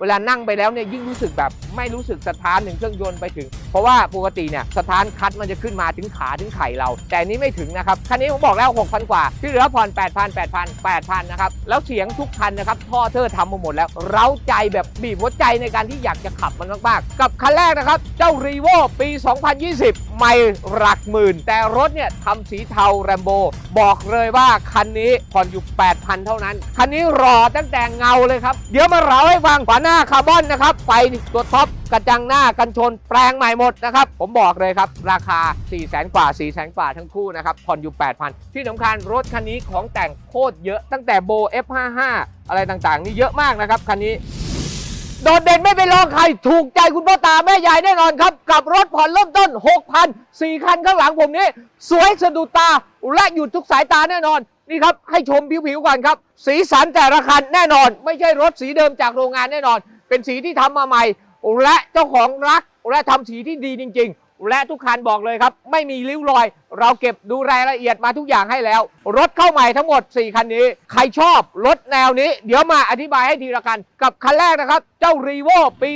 เวลานั่งไปแล้วเนี่ยยิ่งรู้สึกแบบไม่รู้สึกสะท้านถึงเครื่องยนต์ไปถึง เพราะว่าปกติเนี่ยสถานคัดมันจะขึ้นมาถึงขาถึงไข่เรา แต่นี้ไม่ถึงนะครับคันนี้ผมบอกแล้ว 6,000 กว่า ที่เหลือผ่อน 8,000 8,000 8,000นะครับแล้วเสียงทุกคันนะครับท่อเธอทำมาหมดแล้ว เร้าใจแบบบีบหัวใจในการที่อยากจะขับมันมากๆกับคันแรกนะครับเจ้ารีโวปี 2020 ไม่หลักหมื่น แต่รถเนี่ยทำสีเทาแรมโบบอกเลยว่าคันนี้ผ่อนอยู่ 8,000 เท่านั้นคันนี้รอตั้งแต่เงาเลยครับเดี๋ยวมาเล่าให้ฟังฝาหน้าคาร์บอนนะครับ ไฟตัวท็อปกระจังหน้ากันชนแปลงใหม่หมดนะครับ ผมบอกเลยครับ ราคา 4 0 0 0 0 0กว่า 4 0 0 0 0 0กว่าทั้งคู่นะครับ ผ่อนอยู่ 8,000 ที่สำคัญรถคันนี้ของแต่งโคตรเยอะตั้งแต่โบ F55 อะไรต่างๆ นี่เยอะมากนะครับ คันนี้ โดดเด่นไม่เป็นรองใคร ถูกใจคุณพ่อตาแม่ยายแน่นอนครับ กับรถผ่อนเริ่มต้น 6,000 4คันข้างหลังผมนี้ สวยสะดุดตาและหยุดทุกสายตาแน่นอน นี่ครับให้ชมผิวๆก่อนครับ สีสันแต่ละคันแน่นอน ไม่ใช่รถสีเดิมจากโรงงานแน่นอน เป็นสีที่ทำมาใหม่ และเจ้าของรักและทำสีที่ดีจริง ๆ และทุกคันบอกเลยครับ ไม่มีริ้วรอยเราเก็บดูรายละเอียดมาทุกอย่างให้แล้ว รถเข้าใหม่ทั้งหมด 4 คันนี้ ใครชอบรถแนวนี้ เดี๋ยวมาอธิบายให้ทีละคัน กับคันแรกนะครับ เจ้ารีโวปี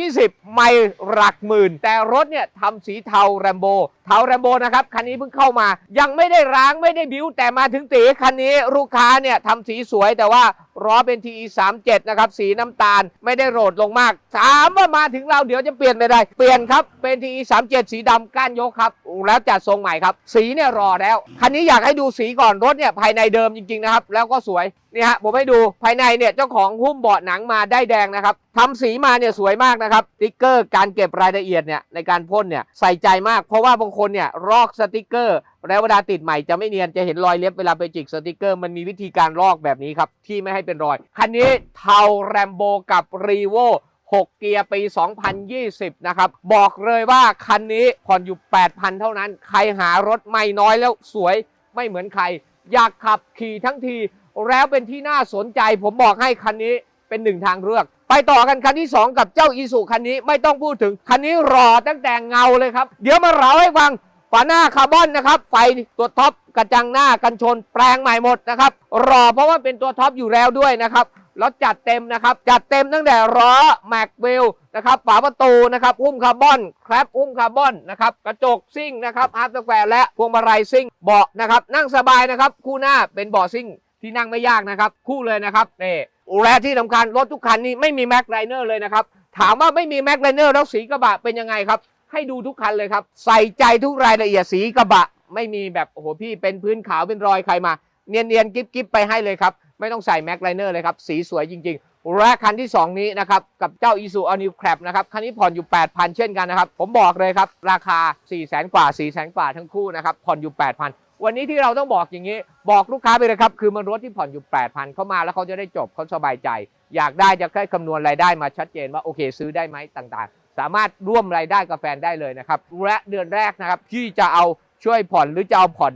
2020 ไม่หลักหมื่น แต่รถเนี่ยทำสีเทาแรมโบเทาแรมโบนะครับ คันนี้เพิ่งเข้ามา ยังไม่ได้ร้างไม่ได้บิ้ว แต่มาถึงตีคันนี้ลูกค้าเนี่ยทำสีสวยแต่ว่าล้อเป็น TE 37นะครับ สีน้ำตาลไม่ได้โรดลงมากถามว่ามาถึงเราเดี๋ยวจะเปลี่ยนไปได้ เปลี่ยนครับ เป็น TE 37สีดำก้านยกครับ แล้วจัดทรงใหม่ครับ สีเนี่ยรอแล้ว คันนี้อยากให้ดูสีก่อนรถเนี่ยภายในเดิมจริงๆนะครับ แล้วก็สวยนี่ฮะผมให้ดูภายในเนี่ยเจ้าของหุ้มเบาะหนังมาได้แดงนะครับทำสีมาเนี่ยสวยมากนะครับสติ๊กเกอร์การเก็บรายละเอียดเนี่ยในการพ่นเนี่ยใส่ใจมาก เพราะว่าบางคนเนี่ยรอกสติกเกอร์ แล้วเวลาติดใหม่จะไม่เนียนจะเห็นรอยเล็บเวลาไปจิกสติกเกอร์มันมีวิธีการลอกแบบนี้ครับที่ไม่ให้เป็นรอยคันนี้เทาแรมโบกับรีโว 6 เกียร์ปี 2020 นะครับ บอกเลยว่าคันนี้ผ่อนอยู่ 8,000 เท่านั้น ใครหารถไม่น้อยแล้วสวยไม่เหมือนใคร อยากขับขี่ทั้งที แล้วเป็นที่น่าสนใจ ผมบอกให้คันนี้เป็นหนึ่งทางเลือก ไปต่อกันคันที่ 2 กับเจ้าอีสุคันนี้ไม่ต้องพูดถึง คันนี้รอตั้งแต่เงาเลยครับ เดี๋ยวมาเล่าให้ฟังฝาหน้าคาร์บอนนะครับ ไฟตัวท็อปกระจังหน้ากันชนแปลงใหม่หมดนะครับ รอเพราะว่าเป็นตัวท็อปอยู่แล้วด้วยนะครับ แล้วจัดเต็มนะครับ จัดเต็มตั้งแต่ล้อแม็กเวลนะครับ ฝาประตูนะครับหุ้มคาร์บอนแคลปหุ้มคาร์บอนนะครับ กระจกซิ่งนะครับฮาร์ดสแควร์และพวงมาลัยซิ่งเบาะนะครับ นั่งสบายนะครับ คู่หน้าเป็นเบาะซิ่งที่นั่งไม่ยากนะครับ คู่เลยนะครับนี่และที่สำคัญรถทุกคันนี้ไม่มีแม็กไลเนอร์เลยนะครับ ถามว่าไม่มีแม็กไลเนอร์แล้วสีกระบะเป็นยังไงครับ ให้ดูทุกคันเลยครับ ใส่ใจทุกรายละเอียดสีกระบะ ไม่มีแบบโอ้โหพี่เป็นพื้นขาวเป็นรอยใครมา เนียนๆกิ๊บกิ๊บไปให้เลยครับ ไม่ต้องใส่แม็กไลเนอร์เลยครับ สีสวยจริงๆและคันที่ 2 นี้นะครับ กับเจ้า i s u a New Crab นะครับคันนี้ผ่อนอยู่ 8,000 เช่นกันนะครับ ผมบอกเลยครับ ราคา 4 0 0 0 0 0กว่า 4 0 0 0 0 0กว่าทั้งคู่นะครับผ่อนอยู่ 8,000 วันนี้ที่เราต้องบอกอย่างนี้ บอกลูกค้าไปเลยครับ คือมันรถที่ผ่อนอยู่ 8,000 เข้ามาแล้วเขาจะได้จบเขาสบายใจ อยากได้จะแค่คำนวณรายได้มาชัดเจนว่าโอเค ซื้อได้ไหมต่างๆ สามารถร่วมรายได้กับแฟนได้เลยนะครับและเดือนแรกนะครับที่จะเอาช่วยผ่อนหรือจะเอาผ่อน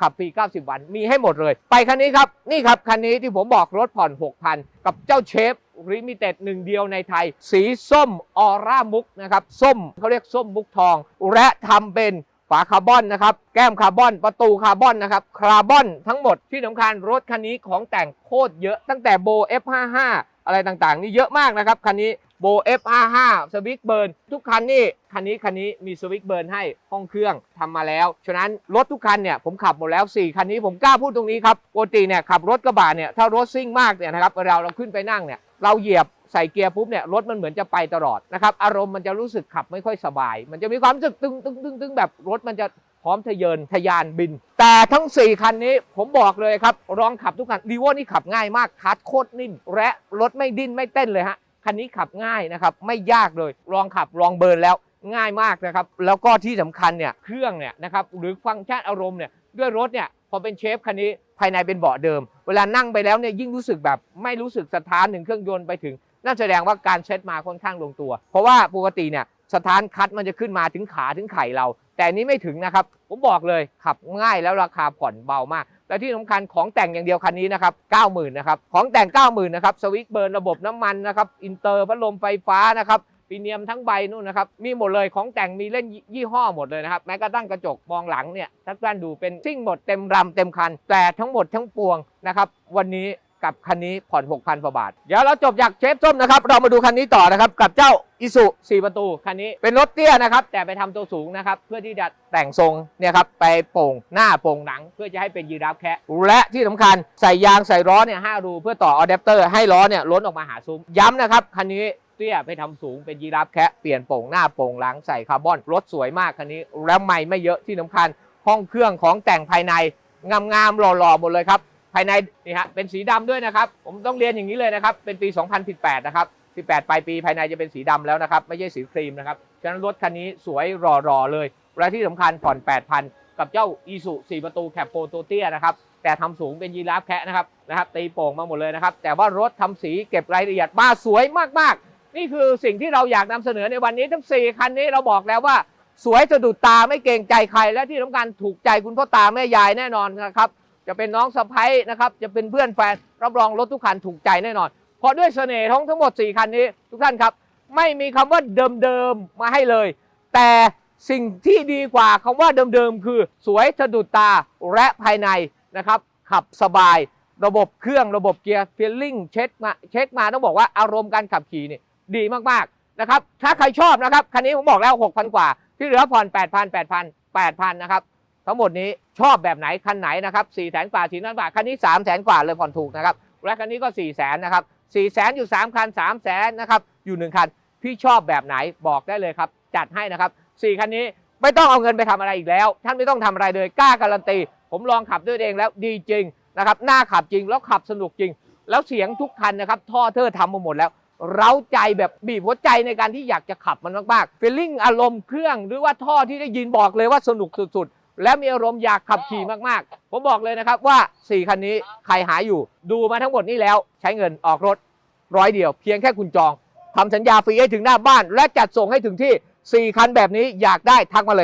ขับฟรี 90 วันมีให้หมดเลย ไปคันนี้ครับ นี่ครับ คันนี้ที่ผมบอกรถผ่อน 6,000 กับเจ้าเชฟริมิเต็ดหนึ่งเดียวในไทย สีส้มออร่ามุกนะครับ ส้มเขาเรียกส้มมุกทอง และทำเป็นฝาคาร์บอนนะครับ แก้มคาร์บอน ประตูคาร์บอนนะครับ คาร์บอนทั้งหมดที่สำคัญรถคันนี้ของแต่งโคตรเยอะตั้งแต่โบ F55 อะไรต่างๆ นี่เยอะมากนะครับคันนี้ โบ F55 สวิกเบิร์นทุกคันนี่คันนี้คันนี้มีสวิกเบิร์นให้ห้องเครื่องทำมาแล้ว ฉะนั้นรถทุกคันเนี่ยผมขับหมดแล้ว 4 คันนี้ผมกล้าพูดตรงนี้ครับปกติเนี่ยขับรถกระบะเนี่ยถ้ารถซิ่งมากเนี่ยนะครับเวลาเราขึ้นไปนั่งเนี่ยเราเหยียบใส่เกียร์ปุ๊บเนี่ยรถมันเหมือนจะไปตลอดนะครับอารมณ์มันจะรู้สึกขับไม่ค่อยสบาย มันจะมีความรู้สึกตึงตึงตึงตึงแบบรถมันจะพร้อมทะเยินทะยานบิน แต่ทั้ง 4 คันนี้ผมบอกเลยครับลองขับทุกคันรีโวนี่ขับง่ายมากคัดโคตรนิ่มและรถไม่ดิ้นไม่เต้นเลยฮะ คันนี้ขับง่ายนะครับไม่ยากเลยลองขับลองเบิร์นแล้วง่ายมากนะครับแล้วก็ที่สำคัญเนี่ยเครื่องเนี่ยนะครับหรือฟังก์ชันอารมณ์เนี่ยด้วยรถเนี่ยพอเป็นเชฟคันนี้ภายในเป็นเบาะเดิม เวลานั่งไปแล้วเนี่ยยิ่งรู้สึกแบบไม่รู้สึกสะท้านถึงเครื่องยนต์ไปถึงนั่นแสดงว่าการเซ็ตมาค่อนข้างลงตัว เพราะว่าปกติเนี่ยสถานคัดมันจะขึ้นมาถึงขาถึงไข่เรา แต่นี้ไม่ถึงนะครับ ผมบอกเลยขับง่ายแล้วราคาผ่อนเบามาก และที่สำคัญของแต่งอย่างเดียวคันนี้นะครับ90,000นะครับของแต่ง 90,000นะครับสวิตช์เบิร์นระบบน้ำมันนะครับอินเตอร์พัดลมไฟฟ้านะครับปีเนียมทั้งใบนู่นนะครับมีหมดเลยของแต่งมีเล่นยี่ห้อหมดเลยนะครับแม้กระทั่งกระจกมองหลังเนี่ยถ้าท่านดูเป็นซิ่งหมดเต็มรำเต็มคัน แต่ทั้งหมดทั้งปวงนะครับวันนี้กับคันนี้ผ่อน6,000กว่าบาท เดี๋ยวเราจบจากเชฟส้มนะครับ เรามาดูคันนี้ต่อนะครับ กับเจ้าอิสุ4ประตู คันนี้เป็นรถเตี้ยนะครับ แต่ไปทำตัวสูงนะครับ เพื่อที่จะแต่งทรงเนี่ยครับไปโป่งหน้าโป่งหนัง เพื่อจะให้เป็นยีราฟแคะและที่สำคัญใส่ยางใส่ล้อเนี่ยห้ารูเพื่อต่ออะแดปเตอร์ให้ล้อเนี่ยล้นออกมาหาซุ้มย้ำนะครับคันนี้เตี้ยไปทำสูงเป็นยีราฟแคะเปลี่ยนโป่งหน้าโป่งหลังใส่คาร์บอนรถสวยมากคันนี้แล้วไม่ไม่เยอะที่สำคัญ ห้องเครื่องของแต่งภายในงามๆหล่อๆหมดเลยครับ ภายในนี่ฮะเป็นสีดำด้วยนะครับ ผมต้องเรียนอย่างนี้เลยนะครับ เป็นปี 2018 นะครับ 18 ปลายปีภายในจะเป็นสีดำแล้วนะครับ ไม่ใช่สีครีมนะครับ ฉะนั้นรถคันนี้สวยหล่อๆเลยและที่สำคัญผ่อน 8,000 กับเจ้าอีสุ4ประตูแคปโปตัวเตี้ยนะครับ แต่ทำสูงเป็นยีราฟแคะนะครับนะครับ ตีโป่งมาหมดเลยนะครับ แต่ว่ารถทำสีเก็บรายละเอียดมาสวยมากๆ นี่คือสิ่งที่เราอยากนำเสนอในวันนี้ทั้ง 4 คันนี้เราบอกแล้วว่าสวยสะดุดตาไม่เกรงใจใคร และที่สำคัญถูกใจคุณพ่อตาแม่ยายแน่นอนนะครับ จะเป็นน้องสะพ้ยนะครับ จะเป็นเพื่อนแฟน รับรองรถทุกคันถูกใจแน่นอน เพราะด้วยเสน่ห์ของทั้งหมด 4 คันนี้ ทุกท่านครับ ไม่มีคำว่าเดิมๆมาให้เลย แต่สิ่งที่ดีกว่าคำว่าเดิมๆคือสวยสะดุดตาและภายในนะครับ ขับสบาย ระบบเครื่องระบบเกียร์ฟีลลิ่งเช็คมาเช็คมาต้องบอกว่าอารมณ์การขับขี่นี่ดีมากๆนะครับ ถ้าใครชอบนะครับ คันนี้ผมบอกแล้ว 6,000 กว่า ที่เหลือผ่อน 8,000 8,000 8,000 นะครับ ทั้งหมดนี้ชอบแบบไหนคันไหนนะครับ4 0 0แสนกว่า4 0 0 0บาทคันนี้3 0 0แสนกว่าเลยผ่อนถูกนะครับและคันนี้ก็4 0 0แสนนะครับ4 0 0แสนอยู่3คัน3 0 0แสนนะครับอยู่1คันพี่ชอบแบบไหนบอกได้เลยครับ จัดให้นะครับ4คันนี้ไม่ต้องเอาเงินไปทำอะไรอีกแล้ว ท่านไม่ต้องทำอะไรเลยกล้าการันตี ผมลองขับด้วยเองแล้วดีจริงนะครับน่าขับจริงแล้วขับสนุกจริง แล้วเสียงทุกคันนะครับท่อเธอทำมาหมดแล้วเร้าใจแบบบีบหัวใจในการที่อยากจะขับมันมากๆฟีลลิ่งอารมณ์เครื่อง หรือว่าท่อที่ได้ยินบอกเลยว่าสนุกสุดๆ และมีอารมณ์อยากขับขี่มากๆ ผมบอกเลยนะครับว่า 4 คันนี้ใครหาอยู่ ดูมาทั้งหมดนี้แล้วใช้เงินออกรถร้อยเดียว เพียงแค่คุณจองทำสัญญาฟรีให้ถึงหน้าบ้าน และจัดส่งให้ถึงที่ 4 คันแบบนี้อยากได้ทักมาเลยครับ